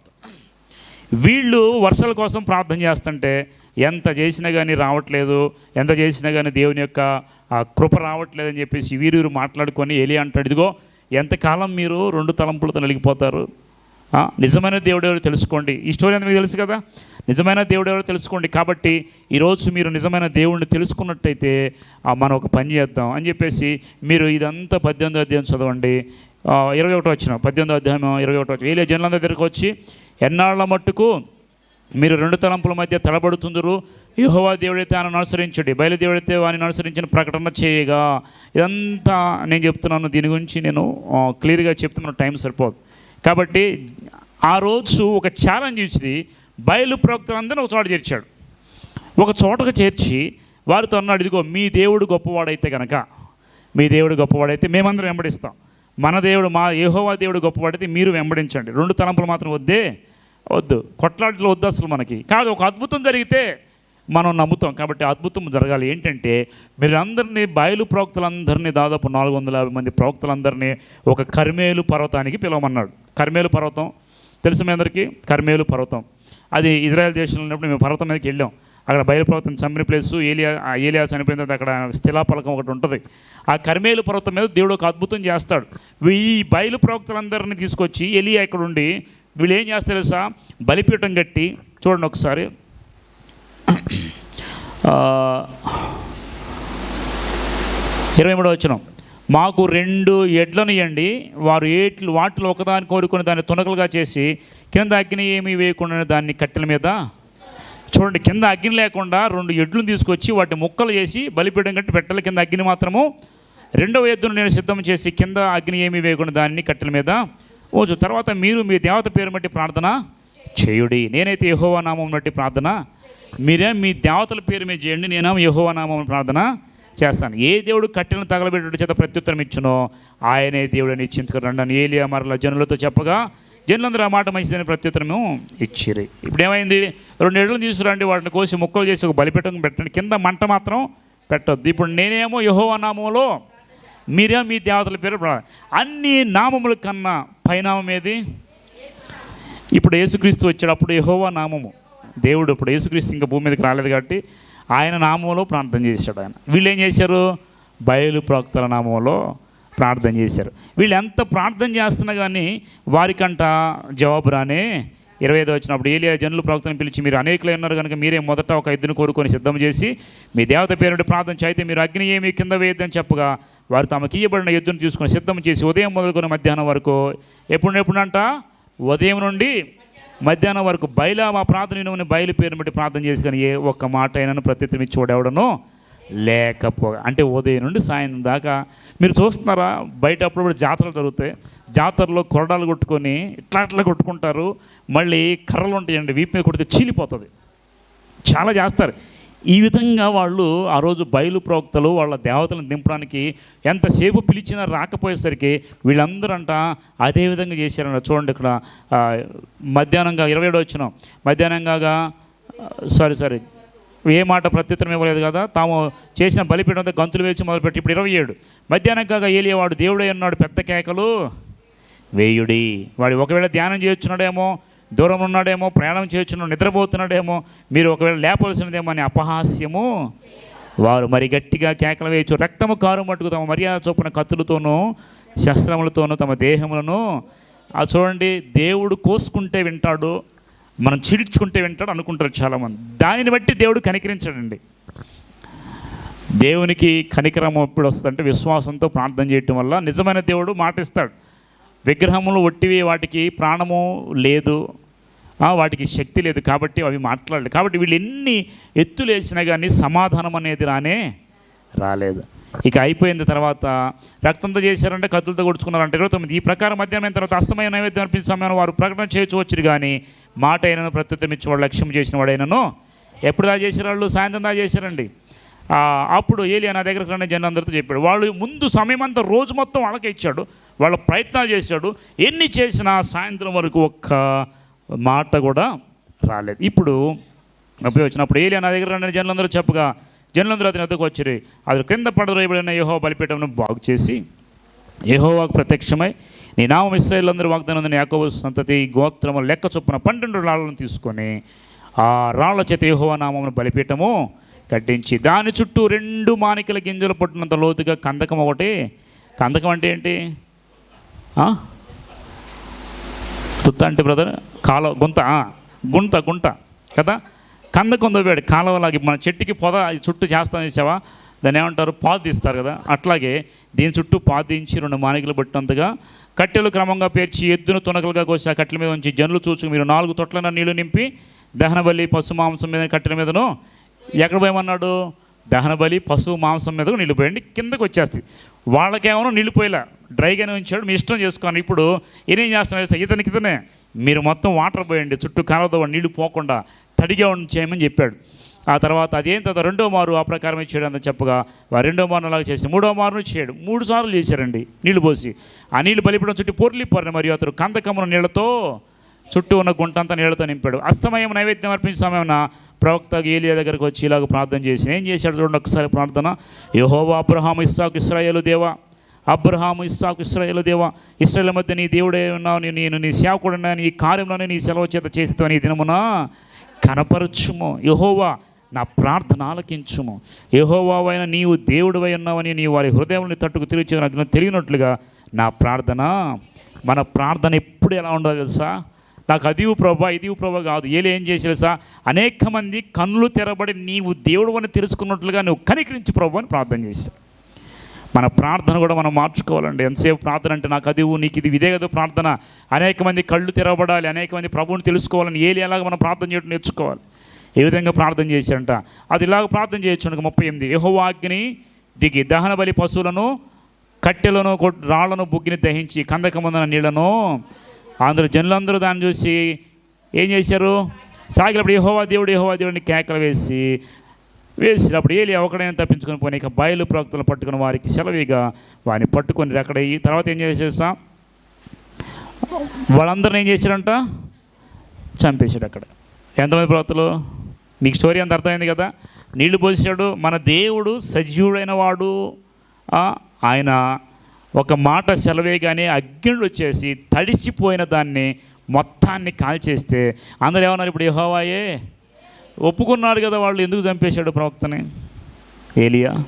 వీళ్ళు వర్షాల కోసం ప్రార్థన చేస్తుంటే ఎంత చేసినా కానీ రావట్లేదు ఎంత చేసినా కానీ దేవుని యొక్క ఆ కృప రావట్లేదని చెప్పేసి వీరు మాట్లాడుకొని ఏలి అంటాడు ఇదిగో ఎంతకాలం మీరు రెండు తలంపులతో నలిగిపోతారు? నిజమైన దేవుడు ఎవరో తెలుసుకోండి. ఈ స్టోరీ అంతా మీకు తెలుసు కదా? నిజమైన దేవుడు ఎవరో తెలుసుకోండి. కాబట్టి ఈరోజు మీరు నిజమైన దేవుడిని తెలుసుకున్నట్టయితే మనం ఒక పని చేద్దాం అని చెప్పేసి మీరు ఇదంతా పద్దెనిమిదో అధ్యాయం చదవండి. ఇరవై ఒకటో వచ్చిన పద్దెనిమిదో అధ్యాయం ఇరవై ఒకటో వచ్చిన. ఏలే జనులందరి దగ్గరకు వచ్చి ఎన్నాళ్ళ మట్టుకు మీరు రెండు తలంపుల మధ్య తలబడుతుందరు యుహోవా దేవుడైతే ఆయన అనుసరించండి బయలుదేవుడైతే వారిని అనుసరించిన ప్రకటన చేయగా. ఇదంతా నేను చెప్తున్నాను దీని గురించి నేను క్లియర్గా చెప్తున్నాను టైం సరిపోదు. కాబట్టి ఆ రోజు ఒక ఛాలెంజ్ ఇచ్చింది. బయలు ప్రవక్తలందరినీ ఒక చోట చేర్చాడు. ఒక చోటకు చేర్చి వారితో అన్నాడు ఇదిగో మీ దేవుడు గొప్పవాడైతే కనుక మీ దేవుడు గొప్పవాడైతే మేమందరం వెంబడిస్తాం. మన దేవుడు మా ఏహోవా దేవుడు గొప్పవాడైతే మీరు వెంబడించండి. రెండు తలంపులు మాత్రం వద్దే వద్దు. కొట్లాటలు వద్దు అసలు మనకి. కాదు ఒక అద్భుతం జరిగితే మనం నమ్ముతాం కాబట్టి అద్భుతం జరగాలి. ఏంటంటే మీరందరినీ బయలు ప్రవక్తలందరినీ దాదాపు నాలుగు వందల యాభై మంది ప్రవక్తలందరినీ ఒక కర్మేలు పర్వతానికి పిలవమన్నాడు. కర్మేలు పర్వతం? తెలుసు మీ అందరికీ? కర్మేలు పర్వతం. అది ఇజ్రాయెల్ దేశంలో ఉన్నప్పుడు మేము పర్వతం మీదకి వెళ్ళాం. అక్కడ బయలుపర్వతం చంపిన ప్లేస్ ఏలియా ఏలియా చనిపోయిన తర్వాత అక్కడ శిలాపలకం ఒకటి ఉంటుంది. ఆ కర్మేలు పర్వతం మీద దేవుడు ఒక అద్భుతం చేస్తాడు. ఈ బయలు ప్రవక్తలందరినీ తీసుకొచ్చి ఎలియా ఇక్కడ ఉండి వీళ్ళు ఏం చేస్తారు తెలుసా? బలిపీఠం కట్టి చూడండి ఒకసారి ఇరవై మూడో వచ్చిన మాకు రెండు ఎడ్లను ఇవ్వండి వారు ఏట్లు వాటిలో ఒకదాన్ని కోరుకొని దాన్ని తునకలుగా చేసి కింద అగ్ని ఏమీ వేయకుండా దాన్ని కట్టెల మీద చూడండి కింద అగ్ని లేకుండా రెండు ఎడ్లను తీసుకొచ్చి వాటి ముక్కలు చేసి బలిపీడం కట్టి పెట్టాలి కింద అగ్ని మాత్రము. రెండవ ఎద్దును నేను సిద్ధం చేసి కింద అగ్ని ఏమీ వేయకుండా దాన్ని కట్టెల మీద. ఓచు తర్వాత మీరు మీ దేవత పేరు బట్టి ప్రార్థన చేయుడి. నేనైతే యహోవా నామం బట్టి ప్రార్థన మీరే మీ దేవతల పేరు మీద చేయండి. నేనేమో యెహోవా నామం ప్రార్థన చేస్తాను. ఏ దేవుడు కట్టెలను తగలబెట్టు చేత ప్రత్యుత్తరం ఇచ్చునో ఆయనే దేవుడని ఇచ్చించుకురండి అని ఏలియా మరల జనులతో చెప్పగా జనులందరూ ఆ మాట మంచిదని ప్రత్యుత్తరము ఇచ్చిరి. ఇప్పుడు ఏమైంది రెండు ఎడ్లను తీసుకురండి వాటిని కోసి ముక్కలు చేసి ఒక బలిపెట్టం పెట్టండి. కింద మంట మాత్రం పెట్టద్దు. ఇప్పుడు నేనేమో యహో నామంలో మీరే మీ దేవతల పేరు ప్రా- అన్ని నామముల కన్నా పైనామం ఏది? ఇప్పుడు యేసుక్రీస్తు వచ్చాడు. అప్పుడు యహోవా నామము. దేవుడు ఇప్పుడు యేసుక్రీస్తు ఇంకా భూమి మీదకి రాలేదు కాబట్టి ఆయన నామంలో ప్రార్థన చేశాడు ఆయన. వీళ్ళు ఏం చేశారు? బయలు ప్రవక్తల నామంలో ప్రార్థన చేశారు. వీళ్ళు ఎంత ప్రార్థన చేస్తున్నా కానీ వారికంట జవాబు రానే ఇరవై ఐదు వచ్చినప్పుడు ఏలియా జనులు ప్రవక్తను పిలిచి మీరు అనేకులు ఉన్నారు కనుక మీరే మొదట ఒక ఇద్దరిని కోరుకొని సిద్ధం చేసి మీ దేవత పేరుడు ప్రార్థన అయితే మీరు అగ్ని ఏమి కింద వేయద్దని చెప్పగా వారు తమకి ఇయ్యబడిన ఎద్దును తీసుకొని సిద్ధం చేసి ఉదయం మొదలుకొని మధ్యాహ్నం వరకు ఎప్పుడు ఎప్పుడంట ఉదయం నుండి మధ్యాహ్నం వరకు బయలా మా ప్రార్థన వినమని బయలు పేరు బట్టి ప్రార్థన చేసుకుని ఏ ఒక్క మాట అయినా ప్రత్యుత్తరం ఇచ్చి చూడెవడనో లేకపో అంటే ఉదయం నుండి సాయంత్రం దాకా. మీరు చూస్తున్నారా? బయట అప్పుడప్పుడు జాతరలు జరుగుతాయి. జాతరలో కొరడాలు కొట్టుకొని ఇట్లా ఇట్లా కొట్టుకుంటారు. మళ్ళీ కర్రలు ఉంటాయండి వీపు మీద కొడితే చీలిపోతుంది. చాలా చేస్తారు. ఈ విధంగా వాళ్ళు ఆ రోజు బయలు ప్రవక్తలు వాళ్ళ దేవతలను దింపడానికి ఎంతసేపు పిలిచినా రాకపోయేసరికి వీళ్ళందరంట అదే విధంగా చేశారంట చూడండి ఇక్కడ మధ్యాహ్నంగా ఇరవై ఏడు వచ్చినాం. మధ్యాహ్నంగా సారీ సారీ ఏ మాట ప్రత్యుత్తరం ఇవ్వలేదు కదా తాము చేసిన బలిపీఠం గంతులు వేసి మొదలుపెట్టి ఇప్పుడు ఇరవై ఏడు. మధ్యాహ్నం కాగా ఏలియవాడు దేవుడే అన్నాడు పెద్ద కేకలు వేయుడి వాడు ఒకవేళ ధ్యానం చేయొచ్చున్నాడేమో దూరం ఉన్నాడేమో ప్రయాణం చేయొచ్చున్నాడు నిద్రపోతున్నాడేమో మీరు ఒకవేళ లేపవలసినదేమో అని అపహాస్యము. వారు మరి గట్టిగా కేకలు వేయచ్చు రక్తము కారు మట్టుకు తమ మర్యాద చొప్పున కత్తులతోనూ శస్త్రములతోనూ తమ దేహములను. ఆ చూడండి దేవుడు కోసుకుంటే వింటాడు మనం చీల్చుకుంటే వింటాడు అనుకుంటారు చాలామంది. దానిని బట్టి దేవుడు కనికరించాడండి. దేవునికి కనికరం ఎప్పుడు వస్తుందంటే విశ్వాసంతో ప్రార్థన చేయటం వల్ల నిజమైన దేవుడు మాటిస్తాడు. విగ్రహములు ఒట్టివి వాటికి ప్రాణము లేదు. వాటికి శక్తి లేదు కాబట్టి అవి మాట్లాడలేదు. కాబట్టి వీళ్ళు ఎన్ని ఎత్తులేసినా కానీ సమాధానం అనేది రానే రాలేదు. ఇక అయిపోయిన తర్వాత రక్తంతో చేశారంటే కత్తులతో కొడుచుకున్నారంటే ఇరవై తొమ్మిది. ఈ ప్రకారం మధ్యాహ్నం తర్వాత అస్తమైన నైవేద్యం అర్పించిన సమయంలో వారు ప్రకటన చేయొచ్చు వచ్చిరు కానీ మాట అయినను ప్రత్యుత్తం ఇచ్చి వాడు లక్ష్యం చేసిన వాడైనను ఎప్పుడు దా చేసిన వాళ్ళు? సాయంత్రం దా చేశారండి. అప్పుడు ఏలి నా దగ్గరకు రండి జనం అందరితో చెప్పాడు. వాళ్ళు ముందు సమయం అంతా రోజు మొత్తం వాళ్ళకే ఇచ్చాడు. వాళ్ళ ప్రయత్నాలు చేశాడు. ఎన్ని చేసినా సాయంత్రం వరకు ఒక్క మాట కూడా రాలేదు. ఇప్పుడు నొప్పి వచ్చినప్పుడు ఏలియా నా దగ్గర రండి జనులందరూ చెప్పగా జనులందరూ అతని వద్దకు వచ్చారు అది క్రింద పడరేయబడిన యహో బలిపీఠంను బాగు చేసి యహోవాకు ప్రత్యక్షమై నీ నామం ఇస్రాయిలందరూ వాగ్దానం ఉందని యాకోబు సంతతి గోత్రము లెక్క చొప్పున పన్నెండు రాళ్ళను తీసుకొని ఆ రాళ్ళ చేత యెహోవా నామమును బలిపీఠము కట్టించి దాని చుట్టూ రెండు మానికల గింజలు పట్టినంత లోతుగా కందకం ఒకటి కందకం అంటే ఏంటి? గుత్త అంటే బ్రదర్ కాలువ గుంత గుంట గుంట కదా? కంద దవ్వాడు కాలువలాగి మన చెట్టుకి పొద చుట్టూ చేస్తాం చేసావా? దాన్ని ఏమంటారు? పాదు తీస్తారు కదా? అట్లాగే దీని చుట్టూ పాదించి రెండు మానికలు పట్టినంతగా కట్టెలు క్రమంగా పేర్చి ఎద్దును తునకలుగా కోసి ఆ కట్టెల మీద ఉంచి జనులు చూసుకు మీరు నాలుగు తొట్లన నీళ్ళు నింపి దహనబల్లి పశు మాంసం మీద కట్టెల మీదను ఎక్కడ పోయమన్నాడు? దహనబలి పశువు మాంసం మీద నీళ్ళు పోయండి కిందకు వచ్చేస్తాయి. వాళ్ళకేమో నిలిపోయేలా డ్రైగానే ఉంచాడు మీ ఇష్టం చేసుకోండి ఇప్పుడు ఈయనేం చేస్తున్నారు తెలుసా? ఇతనికి ఇతనే మీరు మొత్తం వాటర్ పోయండి చుట్టూ కాలతో నీళ్ళు పోకుండా తడిగా ఉండి చేయమని చెప్పాడు. ఆ తర్వాత అదేం తర్వాత రెండో మారు ఆ ప్రకారం చేయడం అంత చెప్పగా వారు రెండో మారు అలాగే చేసి మూడో మారును చేయడు. మూడు సార్లు చేశారండి నీళ్ళు పోసి. ఆ నీళ్ళు బలిపడం చుట్టూ పొర్లిపోరు మరియు అతడు కందకమున నీళ్ళతో చుట్టూ ఉన్న గుంటంతా నీళ్ళతో నింపాడు. అస్తమయం నైవేద్యం అర్పించే సమయం ప్రవక్త ఏలియా దగ్గరకు వచ్చి ఇలాగ ప్రార్థన చేసి ఏం చేశాడు చూడండి ఒకసారి ప్రార్థన. యహోవా అబ్రహాము ఇస్సాకు ఇస్రాయేలు దేవా అబ్రహాము ఇస్సాకు ఇస్రాయేలు దేవా ఇస్రాయేల్ మధ్య నీ దేవుడే ఉన్నావు నీ- నేను నీ సేవకుడున్నా నీ కార్యంలోనే నీ సెలవు చేత చేస్తావు నీ దినమున కనపరచుము. యహోవా నా ప్రార్థన ఆలకించుము. యహోవావైన నీవు దేవుడివై ఉన్నావని నీ వారి హృదయంని తట్టుకు తిరిగి తెలియనట్లుగా నా ప్రార్థన. మన ప్రార్థన ఎప్పుడు ఎలా ఉండాలి తెలుసా? నాకు అదివు ప్రభా ఇదివు ప్రభా కాదు. ఏలు ఏం చేసి తెలుసా? అనేక మంది కన్నులు తెరబడి నీవు దేవుడు అని తెలుసుకున్నట్లుగా నువ్వు కనికరించి ప్రభు అని ప్రార్థన చేశావు మన ప్రార్థన కూడా మనం మార్చుకోవాలండి. ఎంతసేపు ప్రార్థన అంటే నాకు అది నీకు ఇది ఇదే కదా ప్రార్థన. అనేక మంది కళ్ళు తెరవబడాలి అనేక మంది ప్రభువుని తెలుసుకోవాలని ఏలి ఎలాగ మనం ప్రార్థన చేయడం నేర్చుకోవాలి. ఏ విధంగా ప్రార్థన చేశారంట? అది ఇలాగ ప్రార్థన చేయొచ్చు ముప్పై ఎనిమిది. యహోవాగ్ని దిగి దహన బలి పశువులను కట్టెలను రాళ్ళను బుగ్గిని దహించి కందకమందన నీళ్ళను అందరూ జనులందరూ దాన్ని చూసి ఏం చేశారు? సాగినప్పుడు యహోవా దేవుడు యహోవా దేవుడిని కేకలు వేసి వేసినప్పుడు ఏలి ఒకడైనా తప్పించుకొని పోనీ ఇక బయలు ప్రవక్తలు పట్టుకుని వారికి సెలవిగా వారిని పట్టుకొని అక్కడ ఈ తర్వాత ఏం చేసేసా? వాళ్ళందరిని ఏం చేశారంట? చంపేశాడు అక్కడ. ఎంతమంది ప్రవక్తలు? మీకు స్టోరీ అంత అర్థమైంది కదా? నీళ్ళు పోసాడు మన దేవుడు సజీవుడైన వాడు. ఆయన ఒక మాట సెలవేయగానే అగ్నుడు వచ్చేసి తడిసిపోయిన దాన్ని మొత్తాన్ని కాల్చేస్తే అందరూ ఏమన్నారు ఇప్పుడు యహోవాయే? ఒప్పుకున్నారు కదా వాళ్ళు ఎందుకు చంపేశాడు ప్రవక్తని? ఏలియా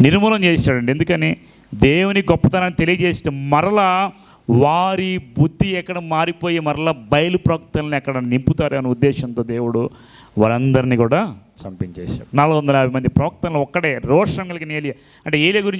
నిర్మూలన చేశాడండి. ఎందుకని? దేవుని గొప్పతనాన్ని తెలియజేసి మరలా వారి బుద్ధి ఎక్కడ మారిపోయి మరలా బయలు ప్రవక్తలను ఎక్కడ నింపుతారు అనే ఉద్దేశంతో దేవుడు వారందరినీ కూడా చంపించేశాడు. నాలుగు వందల యాభై మంది ప్రవక్తలను ఒక్కడే రోషం కలిగిన ఏలియా. అంటే ఏలియా గురించి